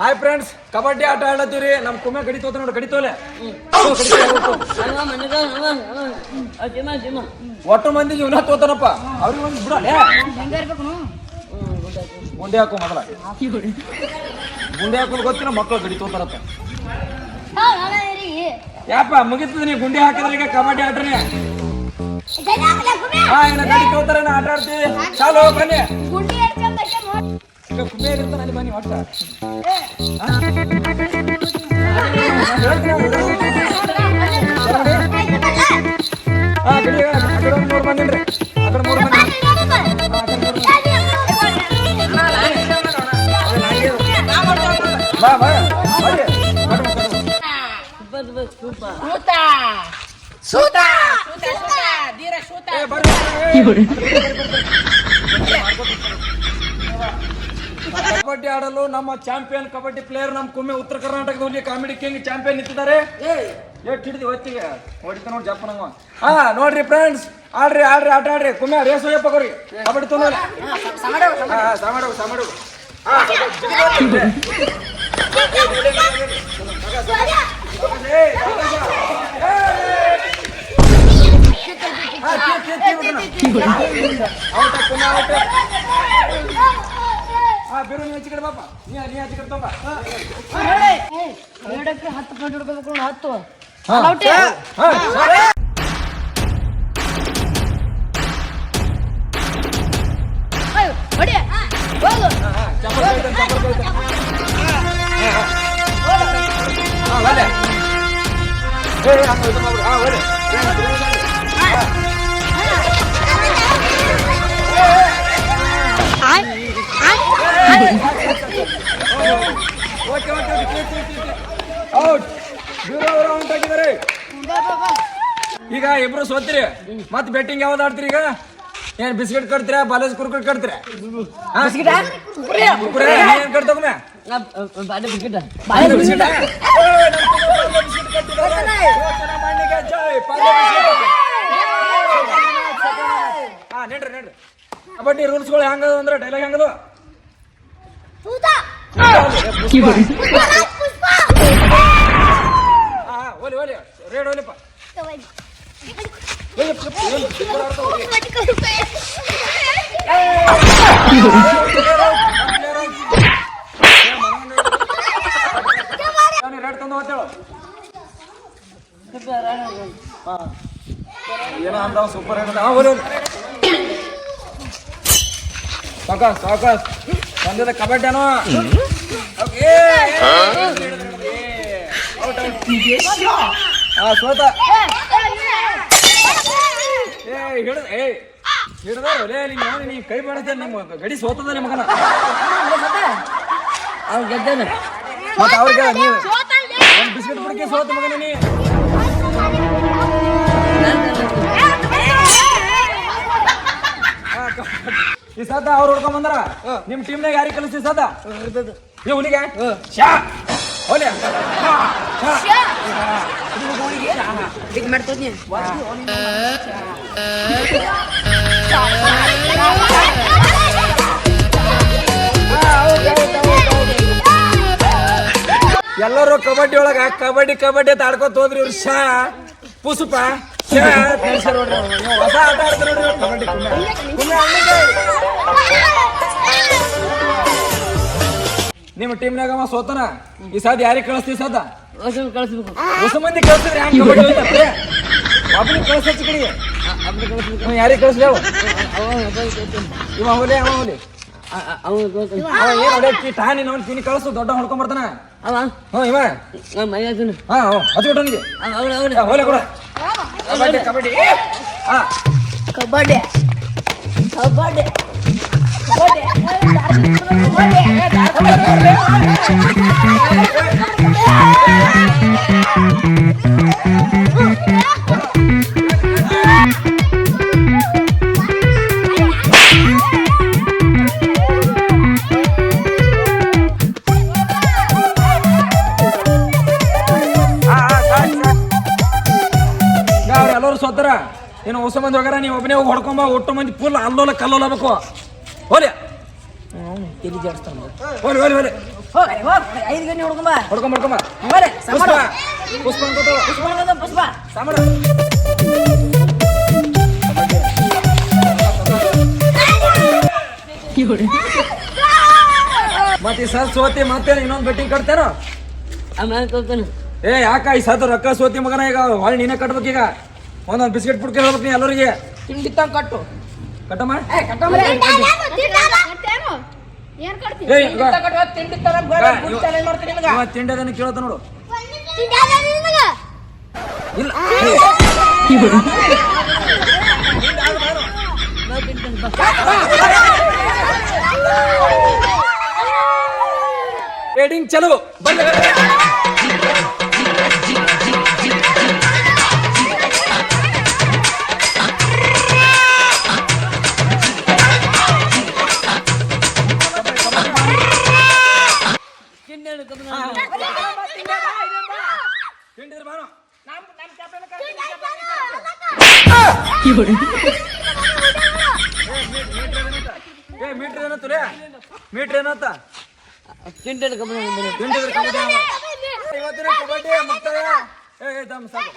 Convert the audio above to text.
Hi friends kabaddi ಆಟ ಆಡತ್ತೀವ್ರಿ ನಮ್ ಕುಮ್ಮೆ ಕಡಿತೋತ ನೋಡಿ ಕಡಿತೋಲೆ. ಒಟ್ಟು ಮಂದಿ ಇವನ ತೋತನಪ್ಪ. ಅವ್ರಿಗೆ ಒಂದು ಬಿಡ ಗುಂಡೆ ಹಾಕು ಮೊದಲ. ಗುಂಡೆ ಹಾಕೋದು ಗೊತ್ತಿನ ಮಕ್ಕಳು ಕಡಿತೋತಾರತ್ತ ಯಾಪ ಮುಗಿತದ ನೀ ಗುಂಡಿ ಹಾಕಿದ್ರೆ ಈಗ ಕಬಡ್ಡಿ ಆಟ್ರಿ ಹಾ ಇನ್ನ ಗಡಿ ತೋತಾರ ಆಟ ಆಡ್ತೀವಿ ಚಾಲು ಬನ್ನಿ. ಕುಮ್ಮೆ ಇರ್ತಾನ ಅಲ್ಲಿ ಬನ್ನಿ ಒಟ್ಟ. ಹಾ ಗಡಿ ಆ ಕಡೆ ಒಂದು ಮೂರು ಮಂದಿ ಆ ಕಡೆ ಮೂರು ಮಂದಿ ಬಾ ಬಾ ಬರ್ರಿ. ಸೂತ ಸೂತ ಸೂತ ಧೀರ ಸೂತ ಬರ್ರಿ, ಕಬಡ್ಡಿ ಆಡಲು ನಮ್ಮ ಚಾಂಪಿಯನ್ ಕಬಡ್ಡಿ ಪ್ಲೇಯರ್ ನಮ್ಮ ಕುಮ್ಮೆ ಉತ್ತರ ಕರ್ನಾಟಕದಲ್ಲಿ ಕಾಮಿಡಿ ಕಿಂಗ್ ಚಾಂಪಿಯನ್ ನಿಂತಿದ್ದಾರೆ. ಎಷ್ಟು ಹಿಡಿದಿ ಹೊತ್ತಿಗೆ ಹೊಡಿತ ನೋಡಿ ಜಪ್ಪ ನಂಗ ಹಾ ನೋಡ್ರಿ ಫ್ರೆಂಡ್ಸ್ ಆಡ್ರಿ ಆಡ್ರಿ ಆಟ ಆಡ್ರಿ. ಕುಮ್ಮೆ ರೇಸ್ ಹೋಯಪ್ಪ ಕೊರಿ ಕಬಡ್ಡಿ ತುಂಬ ಹಾ ಸಾಮಾಡು ಸಾಮಾಡು. ಔಟ, ಕುಮ್ಮೆ ಔಟ. ಹಾ ಬಿರು ನೀ ಹಚ್ಚಿ ಕಡೆ ಬಾಪ ನೀ ನೀ ಹಚ್ಚಿ ಕಡೆ ತಗೊಂಬ ಹಾ. ಹತ್ತು ಪಾಯಿಂಟ್ ಹಿಡ್ಕೋಬೇಕು ಹತ್ತು ಹಾ. ಹಾ, ಸರಿ. Okay, okay. ಔಟ್. ಬಿರು ಅವರು ಔಟ್ ಆಗಿದ್ದಾರೆ ಈಗ ಇಬ್ರು ಸೋತ್ರಿ. ಮತ್ತೆ ಬೆಟ್ಟಿಂಗ್ ಯಾವ್ದು ಆಡ್ತೀರಿ ಈಗ? ಏನ್ ಬಿಸ್ಕೆಟ್ ಕಟ್ತೀರ ಬಾಲೇಜ್ ಕುರ್ಕುರ್ ಕಟ್ತೀರಾ? ಏನ್ ಹಾ ನೆಡ್ರಿ ನೆಡ್ರಿ. ಕಬಡ್ಡಿ ರೂಲ್ಸ್ಗಳು ಹೆಂಗದು ಅಂದ್ರೆ ಡೈಲಾಗ್ ಹೆಂಗದು ರೇಡ್ ಓಲಿಪ್ಪ ರೇಡ್ ತಂದು ಹೋಗ್ತೇಳು ಏನೋ ಅಂದವ ಸೂಪರ್ ಏನಂದ ಹಾ ಓಲಿ ಓಲಿ ಸಾಕಾಸ್ ಸಾಕಾಸ್ ಬಂದಿದೆ ಕಬಡ್ಡಿ ಏನೋ ಓಕೆ ಔಟ್ ಔಟ್ ಹಾ ಸೋತ ಏ ಹಿಡ ಏ ಹಿಡ್ದಾರ ನೀನ್ ನೋಡಿ ನೀ ಕೈ ಬಾಡತ್ತೆ ನಮ್ಮ ಗಡಿ ಸೋತದ ನಿಮ್ಮ ಮಗನ ಅವ್ನು ಗೆದ್ದಾನೆ ಮತ್ತೆ ಅವ್ರಿಗೆ ನೀವು ಬಿಸ್ಕೆಟ್ ಬಿಡಕ್ಕೆ ಸೋತ ಮಗನ ನೀ ಹಾ. ಈ ಸದ ಅವ್ರು ಹೊಡ್ಕೊಂಡ್ ಬಂದಾರ? ನಿಮ್ ಟೀಮ್ನಾಗ ಯಾರಿಗೆ ಕಲಿಸಿ ಸದ್ದ? ಈ ಹುಲಿಗೆ? ಶಾ! ಹೋಲಿ ಈಗ ಮಾಡ್ತೀನಿ ಎಲ್ಲರೂ ಕಬಡ್ಡಿ ಒಳಗ ಕಬಡ್ಡಿ ಕಬಡ್ಡಿ ಅಂತ ಆಡ್ಕೊತ ಹೋದ್ರಿ ಇವ್ರು ಶಾ! ಪುಸುಪ ಹೊಸ ಆಟ ಆಡ್ತಾರ ನೋಡ್ರಿ ಕಬಡ್ಡಿ ನಿಮ್ಮ ಟೀಮ್ನಾಗ ಅವ ಸೋತನ? ಈ ಸಾದ್ ಯಾರಿಗೆ ಕಳಿಸ್ತೀವಿ ಸದ ಹೊಸ ಮಂದಿ ಕಳಿಸಿದ್ರೆ ಹ್ಯಾಂಗ ಕಬಡ್ಡಿ ಹೋಗ್ತಾರೆ ಒಬ್ಬನಿಗೆ ಕಳಿಸ್ ಕಡೆಗೆ ಯಾರಿಗೆ ಕಳಿಸ್ಲಿ ಅವ. ಇವ ಹೋಲಿ ಅವ ಹೋಲಿ. ಅವ ಏನ್ ಹೊಡ್ಯಾಕಿ ಟಾನಿ ಅವ್ನು ಕಿನಿ ಕಳಿಸು ದೊಡ್ಡ ಹೊಡ್ಕೊಂಡ್ ಬರ್ತಾನ ಅವ ಹ್ಞೂ ಇವ ಮೈ ಹಾಕ್ತಾನೆ ಹಾ ಹಚ್ಬಿಟ್ಟು ಅವನಿಗೆ ಹೋಲೆ ಕೊಡ ಕಬಡ್ಡಿ ಕಬಡ್ಡಿ ಹಾ ಕಬಡ್ಡಿ ಕಬಡ್ಡಿ ಅವ್ರೆಲ್ಲರೂ ಸೋತಾರ. ಏನು ಹೊಸ ಮಂದಿ ಹೋಗ್ಯಾರ ನೀವು ಒಬ್ಬನೇ ಹೋಗಿ ಹೊಡ್ಕೊಂಬ ಒಟ್ಟು ಮಂದಿ ಫುಲ್ ಅಲ್ಲೋಲ ಕಲ್ಲೋಲಬೇಕು ಹೋಲಿ ತಲೆ ಜಾಡಿಸ್ತಾನೆ ಹೋಲಿ ಹೋಲಿ ಹೋಲಿ ಐದು ಗಂಟೆ ಹುಡ್ಕೊಂಬ. ಹೊಡ್ಕೊಂಬ ಹೊಡ್ಕೊಂಬ. ಪುಷ್ಪ ಪುಷ್ಪ ಪುಷ್ಪ ಪುಷ್ಪ. ಸಾಮಾಡ ಮತ್ತೆ ಈ ಸರ್ ಸೋತಿ ಮತ್ತೆ ಇನ್ನೊಂದು ಬೆಟ್ಟಿಂಗ್ ಕಟ್ತಾರೋ? ಆಮೇಲೆ ಏ ಯಾಕ ಈ ಸತ್ ರೊಕ್ಕ ಸೋತಿ ಮಗನ ಈಗ? ಹೊಳ್ಳಿ ನೀನೇ ಕಟ್ಬೇಕೀಗ. ಒಂದೊಂದು ಬಿಸ್ಕೆಟ್ ಪುಡ್ಕೆ ಹೇಳ್ಬೇಕು ನೀ ಎಲ್ಲರಿಗೆ. ತಿಂಡಿ ತಂಗ ಕಟ್ಟು. ಕಟ್ಟಮ್ಮ ಏ ಕಟ್ಟಂಬ್ರೆ ಏನ್ ಕೊಡ್ತೀನಿ ಏ ತಿಂಡಿ ಕಟ್ಟು ತಿಂಡಿ ತರ ಗುಡ್ ಚಾಲೆಂಜ್ ಮಾಡ್ತೀನಿ ನಿನಗ. ಇವ ತಿಂಡದನ್ನ ಕೇಳತ್ತ ನೋಡು. ಇಲ್ಲ. ರೇಟಿಂಗ್ ಚಲೋ ಬಂದ. ತಿಂಡಿದ್ರ ಬಾನು ನಮ್ ನಮ್ ಚಾಪೆನ ಏ ಮೀಟ್ರ್ ಏನತ್ತಲೇ ಮೀಟ್ರ್ ಏನತ್ತ ಕ್ವಿಂಟಲ್ ಕಬ್ಬಣ ತಿಂಡಿದ್ರ ಕಬಡ್ಡಿ. ಇವತ್ತಿನ ಕಬಡ್ಡಿ ಮುಕ್ತಾಯ ಏ ಏ ದಮ್ ಸಾಕು